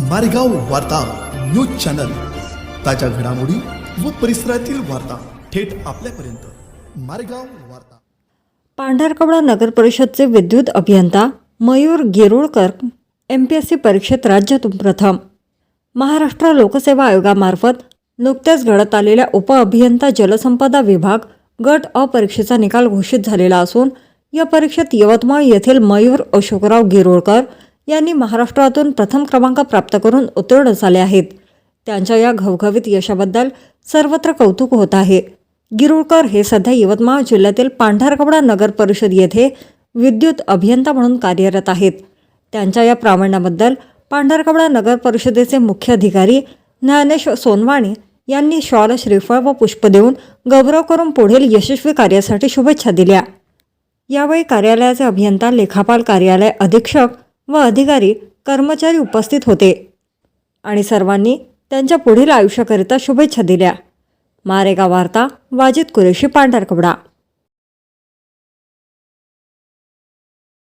मारेगाव वार्ता news channel. ताज्या घडामोडी व परिसरातील वार्ता थेट आपल्यापर्यंत. मारेगाव वार्ता. पांढरकवडा नगर परिषदचे विद्युत अभियंता Mayur Girolkar M P S C परीक्षेत राज्यातून प्रथम. महाराष्ट्र लोकसेवा आयोगामार्फत नुकत्याच घडत आलेल्या उपअभियंता जलसंपदा विभाग गट अ परीक्षेचा निकाल घोषित झालेला असून या परीक्षेत यवतमाळ येथील मयूर अशोकराव गिरोळकर यांनी महाराष्ट्रातून प्रथम क्रमांक प्राप्त करून उत्तीर्ण झाले आहेत. त्यांच्या या घवघवीत यशाबद्दल सर्वत्र कौतुक होत आहे. गिरुळकर हे सध्या यवतमाळ जिल्ह्यातील पांढरकवडा नगर परिषद येथे विद्युत अभियंता म्हणून कार्यरत आहेत. त्यांच्या या प्रावीण्याबद्दल पांढरकवडा नगर परिषदेचे मुख्य अधिकारी ज्ञानेश सोनवाणी यांनी शॉल श्रीफळ व पुष्प देऊन गौरव करून पुढील यशस्वी कार्यासाठी शुभेच्छा दिल्या. यावेळी कार्यालयाचे अभियंता लेखापाल कार्यालय अधीक्षक व अधिकारी कर्मचारी उपस्थित होते आणि सर्वांनी त्यांच्या पुढील आयुष्याकरिता शुभेच्छा दिल्या. मारेगा वार्ता वाजिद कुरेशी पांढरकवडा.